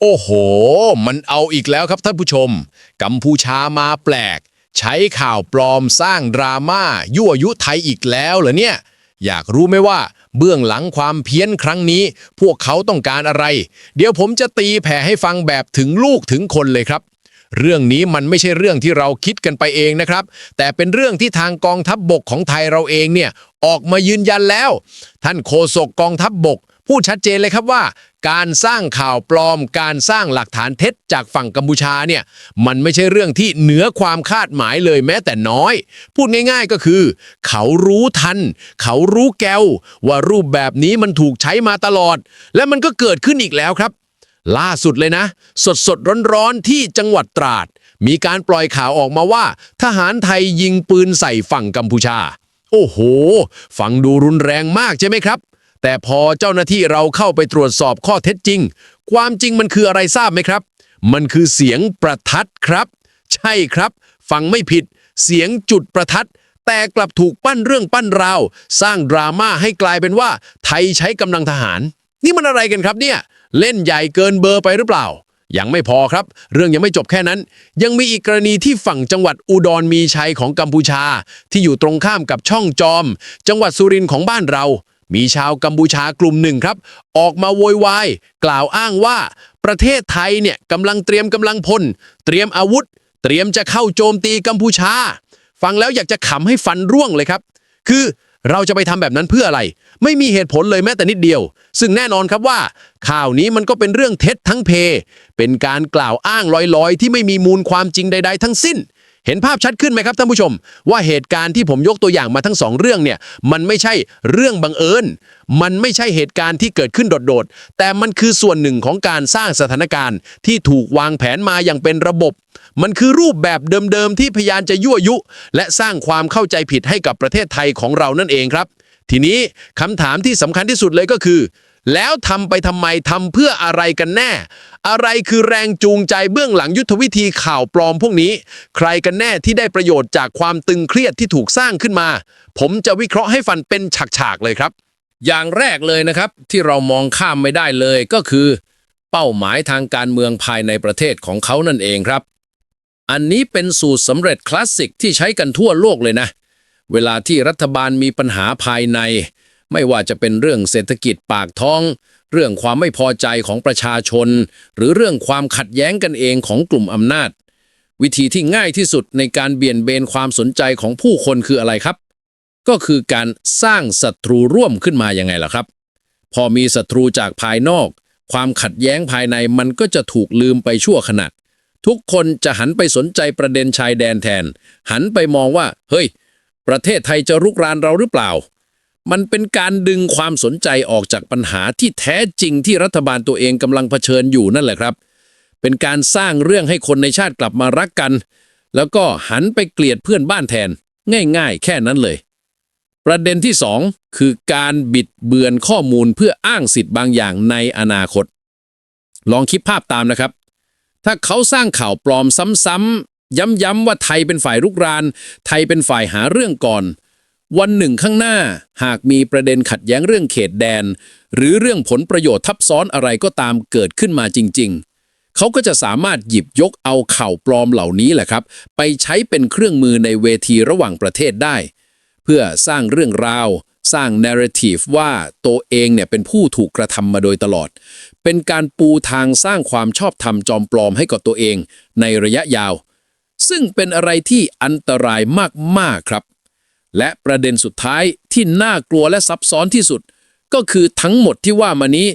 โอ้โห มันเอาอีกแล้วครับท่านผู้ชม กัมพูชามาแปลก ใช้ข่าวปลอมสร้างดราม่ายั่วยุไทยอีกแล้วเหรอเนี่ย อยากรู้ไหมว่า เบื้องหลังความเพี้ยนครั้งนี้ พวกเขาต้องการอะไร เดี๋ยวผมจะตีแผ่ให้ฟังแบบถึงลูกถึงคนเลยครับ เรื่องนี้มันไม่ใช่เรื่องที่เราคิดกันไปเองนะครับ แต่เป็นเรื่องที่ทางกองทัพบบกของไทยเราเองเนี่ยออกมายืนยันแล้ว ท่านโฆษกกองทัพบบก พูดชัดเจนเลยครับว่า การสร้างข่าวปลอม การสร้างหลักฐานเท็จจากฝั่งกัมพูชาเนี่ยมันไม่ใช่เรื่องที่เหนือความคาดหมายเลยแม้แต่น้อย พูดง่ายๆก็คือ เขารู้ทัน เขารู้แกวว่ารูปแบบนี้มันถูกใช้มาตลอด และมันก็เกิดขึ้นอีกแล้วครับ ล่าสุดเลยนะ สดสดร้อนร้อนๆที่จังหวัดตราด มีการปล่อยข่าวออกมาว่า ทหารไทยยิงปืนใส่ฝั่งกัมพูชา โอ้โห ฟังดูรุนแรงมากใช่ไหมครับ แต่พอเจ้าหน้าที่เราเข้าไปตรวจสอบข้อเท็จจริง ความจริงมันคืออะไรทราบไหมครับ มันคือเสียงประทัดครับ ใช่ครับ ฟังไม่ผิด เสียงจุดประทัด แต่กลับถูกปั้นเรื่องปั้นราว สร้างดราม่าให้กลายเป็นว่า ไทยใช้กำลังทหาร นี่มันอะไรกันครับเนี่ย เล่นใหญ่เกินเบอร์ไปหรือเปล่ายังไม่พอครับ เรื่องยังไม่จบแค่นั้น ยังมีอีกกรณีที่ฝั่งจังหวัดอุดรมีชัยของกัมพูชา ที่อยู่ตรงข้ามกับช่องจอม จังหวัดสุรินทร์ของบ้านเรา มีชาวกัมพูชากลุ่มหนึ่งครับ ออกมาโวยวายกล่าวอ้างว่า ประเทศไทยเนี่ยกำลังเตรียมกำลังพล เตรียมอาวุธ เตรียมจะเข้าโจมตีกัมพูชา ฟังแล้วอยากจะขำให้ฟันร่วงเลยครับ คือเราจะไปทำแบบนั้นเพื่ออะไร ไม่มีเหตุผลเลยแม้แต่นิดเดียว ซึ่งแน่นอนครับว่า ข่าวนี้มันก็เป็นเรื่องเท็จทั้งเพ เป็นการกล่าวอ้างลอยๆ ที่ไม่มีมูลความจริงใด ๆ ทั้งสิ้น เห็นภาพชัดขึ้นไหมครับท่านผู้ชม ว่าเหตุการณ์ที่ผมยกตัวอย่างมาทั้งสองเรื่องเนี่ยมันไม่ใช่เรื่องบังเอิญ มันไม่ใช่เหตุการณ์ที่เกิดขึ้นโดดๆ แต่มันคือส่วนหนึ่งของการสร้างสถานการณ์ที่ถูกวางแผนมาอย่างเป็นระบบ มันคือรูปแบบเดิมๆที่พยายามจะยั่วยุ และสร้างความเข้าใจผิดให้กับประเทศไทยของเรานั่นเองครับ ทีนี้คำถามที่สำคัญที่สุดเลยก็คือ แล้วทำไปทำไมทำเพื่ออะไรกันแน่ อะไรคือแรงจูงใจเบื้องหลังยุทธวิธีข่าวปลอมพวกนี้ ใครกันแน่ที่ได้ประโยชน์จากความตึงเครียดที่ถูกสร้างขึ้นมา ผมจะวิเคราะห์ให้ฟันเป็นฉากๆเลยครับ อย่างแรกเลยนะครับ ที่เรามองข้ามไม่ได้เลยก็คือ เป้าหมายทางการเมืองภายในประเทศของเขานั่นเองครับ อันนี้เป็นสูตรสำเร็จคลาสสิกที่ใช้กันทั่วโลกเลยนะ เวลาที่รัฐบาลมีปัญหาภายใน ไม่ว่าจะเป็นเรื่องเศรษฐกิจปากท้อง เรื่องความไม่พอใจของประชาชน หรือเรื่องความขัดแย้งกันเองของกลุ่มอำนาจ วิธีที่ง่ายที่สุดในการเบี่ยนเบนความสนใจของผู้คนคืออะไรครับ ก็คือการสร้างศัตรูร่วมขึ้นมายังไงล่ะครับ พอมีศัตรูจากภายนอก ความขัดแย้งภายในมันก็จะถูกลืมไปชั่วขณะทุกคนจะหันไปสนใจประเด็นชายแดนแทน หันไปมองว่า เฮ้ย ประเทศไทยจะรุกรานเราหรือเปล่า มันเป็นการดึงความสนใจออกจากปัญหาที่แท้จริงที่รัฐบาลตัวเองกำลังเผชิญอยู่นั่นแหละครับ เป็นการสร้างเรื่องให้คนในชาติกลับมารักกัน แล้วก็หันไปเกลียดเพื่อนบ้านแทน ง่าย ๆ แค่นั้นเลย ประเด็นที่ 2 คือการบิดเบือนข้อมูลเพื่ออ้างสิทธิ์บางอย่างในอนาคต ลองคิดภาพตามนะครับ ถ้าเขาสร้างข่าวปลอมซ้ำๆย้ำๆว่าไทยเป็นฝ่ายรุกราน ไทยเป็นฝ่ายหาเรื่องก่อน วันหนึ่งข้างหน้าหากมีประเด็นขัดแย้งเรื่องเขตแดน หรือเรื่องผลประโยชน์ทับซ้อนอะไรก็ตามเกิดขึ้นมาจริง ๆ เขาก็จะสามารถหยิบยกเอาข่าวปลอมเหล่านี้แหละครับ ไปใช้เป็นเครื่องมือในเวทีระหว่างประเทศได้ เพื่อสร้างเรื่องราว สร้าง narrative ว่าตัวเองเนี่ยเป็นผู้ถูกกระทำมาโดยตลอด เป็นการปูทางสร้างความชอบธรรมจอมปลอมให้กับตัวเอง ในระยะยาว ซึ่งเป็นอะไรที่อันตรายมากๆครับ และประเด็นสุดท้ายที่น่ากลัวและซับซ้อนที่สุด ก็คือทั้งหมดที่ว่ามานี้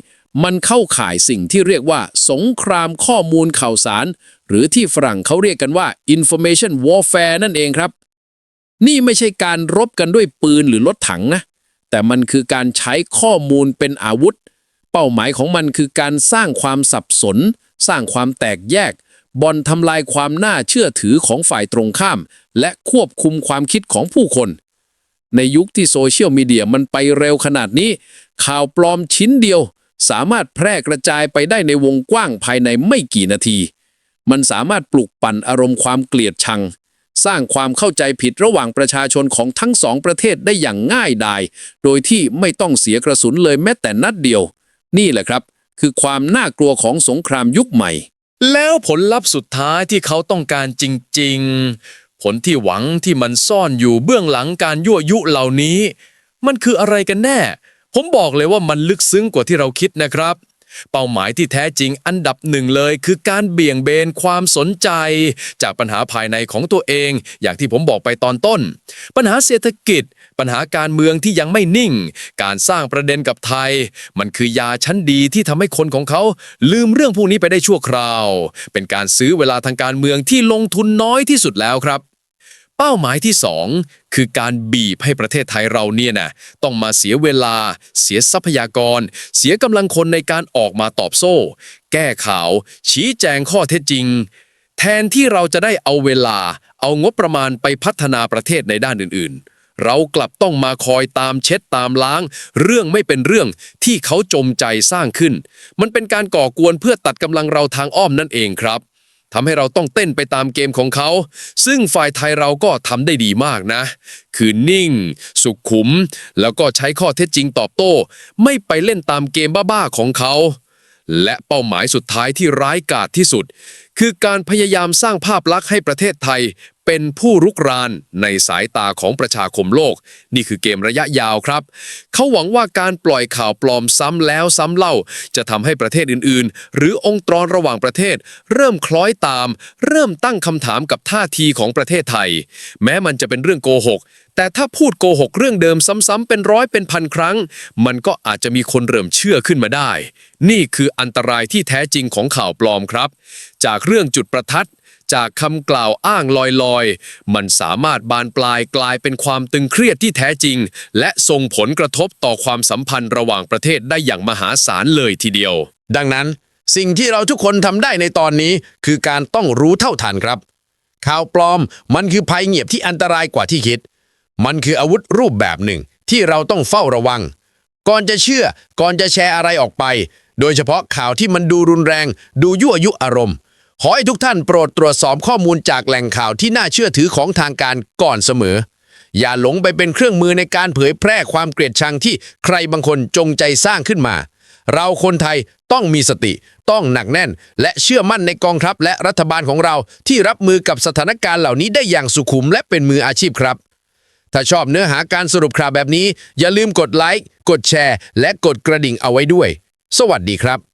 มันเข้าข่ายสิ่งที่เรียกว่า สงครามข้อมูลข่าวสาร หรือที่ฝรั่งเขาเรียกกันว่า information warfare นั่นเองครับ นี่ไม่ใช่การรบกันด้วยปืนหรือรถถังนะ แต่มันคือการใช้ข้อมูลเป็นอาวุธ เป้าหมายของมันคือการสร้างความสับสน สร้างความแตกแยกบ่อนทำลายความน่าเชื่อถือของฝ่ายตรงข้าม และควบคุมความคิดของผู้คน ในยุคที่โซเชียลมีเดียมันไปเร็วขนาดนี้ ข่าวปลอมชิ้นเดียว สามารถแพร่กระจายไปได้ในวงกว้างภายในไม่กี่นาที มันสามารถปลุกปั่นอารมณ์ความเกลียดชัง สร้างความเข้าใจผิดระหว่างประชาชนของทั้งสองประเทศได้อย่างง่ายดาย โดยที่ไม่ต้องเสียกระสุนเลยแม้แต่นัดเดียว นี่แหละครับ คือความน่ากลัวของสงครามยุคใหม่ แล้วผลลัพธ์สุดท้ายที่เขาต้องการจริง ๆ ผลที่หวังที่มันซ่อนอยู่เบื้องหลังการยั่วยุเหล่านี้ มันคืออะไรกันแน่ ผมบอกเลยว่ามันลึกซึ้งกว่าที่เราคิดนะครับ เป้าหมายที่แท้จริงอันดับหนึ่งเลย คือการเบี่ยงเบนความสนใจ จากปัญหาภายในของตัวเอง อย่างที่ผมบอกไปตอนต้น ปัญหาเศรษฐกิจ ปัญหาการเมืองที่ยังไม่นิ่ง การสร้างประเด็นกับไทย มันคือยาชั้นดีที่ทำให้คนของเขา ลืมเรื่องพวกนี้ไปได้ชั่วคราว เป็นการซื้อเวลาทางการเมืองที่ลงทุนน้อยที่สุดแล้วครับ เป้าหมายที่สองคือการบีบให้ประเทศไทยเราเนี่ยนะต้องมาเสียเวลา เสียทรัพยากร เสียกำลังคนในการออกมาตอบโต้แก้ข่าว ชี้แจงข้อเท็จจริง แทนที่เราจะได้เอาเวลา เอางบประมาณไปพัฒนาประเทศในด้านอื่น ๆ เรากลับต้องมาคอยตามเช็ดตามล้าง เรื่องไม่เป็นเรื่องที่เขาจมใจสร้างขึ้น มันเป็นการก่อกวนเพื่อตัดกำลังเราทางอ้อมนั่นเองครับ ทำให้เราต้องเต้นไปตามเกมของเขา ซึ่งฝ่ายไทยเราก็ทำได้ดีมากนะ คือนิ่ง สุขุม แล้วก็ใช้ข้อเท็จจริงตอบโต้ ไม่ไปเล่นตามเกมบ้าๆของเขา และเป้าหมายสุดท้ายที่ร้ายกาจที่สุดคือการพยายามสร้างภาพลักษณ์ให้ประเทศไทย เป็นผู้รุกรานในสายตาของประชาคมโลก นี่คือเกมระยะยาวครับ เขาหวังว่าการปล่อยข่าวปลอมซ้ำแล้วซ้ำเล่า จะทำให้ประเทศอื่นๆ หรือองค์กรระหว่างประเทศ เริ่มคล้อยตาม เริ่มตั้งคำถามกับท่าทีของประเทศไทย แม้มันจะเป็นเรื่องโกหกแต่ถ้าพูดโกหกเรื่องเดิมซ้ำๆเป็นร้อยเป็นพันครั้ง มันก็อาจจะมีคนเริ่มเชื่อขึ้นมาได้ นี่คืออันตรายที่แท้จริงของข่าวปลอมครับ จากเรื่องจุดประทัด จากคำกล่าวอ้างลอยๆ มันสามารถบานปลายกลายเป็นความตึงเครียดที่แท้จริง และส่งผลกระทบต่อความสัมพันธ์ระหว่างประเทศได้อย่างมหาศาลเลยทีเดียว ดังนั้น สิ่งที่เราทุกคนทำได้ในตอนนี้คือการต้องรู้เท่าทันครับ ข่าวปลอมมันคือภัยเงียบที่อันตรายกว่าที่คิด มันคืออาวุธรูปแบบหนึ่ง ที่เราต้องเฝ้าระวัง ก่อนจะเชื่อก่อนจะแชร์อะไรออกไป โดยเฉพาะข่าวที่มันดูรุนแรง ดูยั่วยุอารมณ์ ขอให้ทุกท่านโปรดตรวจสอบข้อมูลจากแหล่งข่าวที่น่าเชื่อถือของทางการก่อนเสมอ อย่าหลงไปเป็นเครื่องมือในการเผยแพร่ความเกลียดชังที่ใครบางคนจงใจสร้างขึ้นมา เราคนไทยต้องมีสติ ต้องหนักแน่น และเชื่อมั่นในกองทัพและรัฐบาลของเราที่รับมือกับสถานการณ์เหล่านี้ได้อย่างสุขุมและเป็นมืออาชีพครับ ถ้าชอบเนื้อหาการสรุปข่าวแบบนี้ อย่าลืมกดไลค์กดแชร์ และกดกระดิ่งเอาไว้ด้วย สวัสดีครับ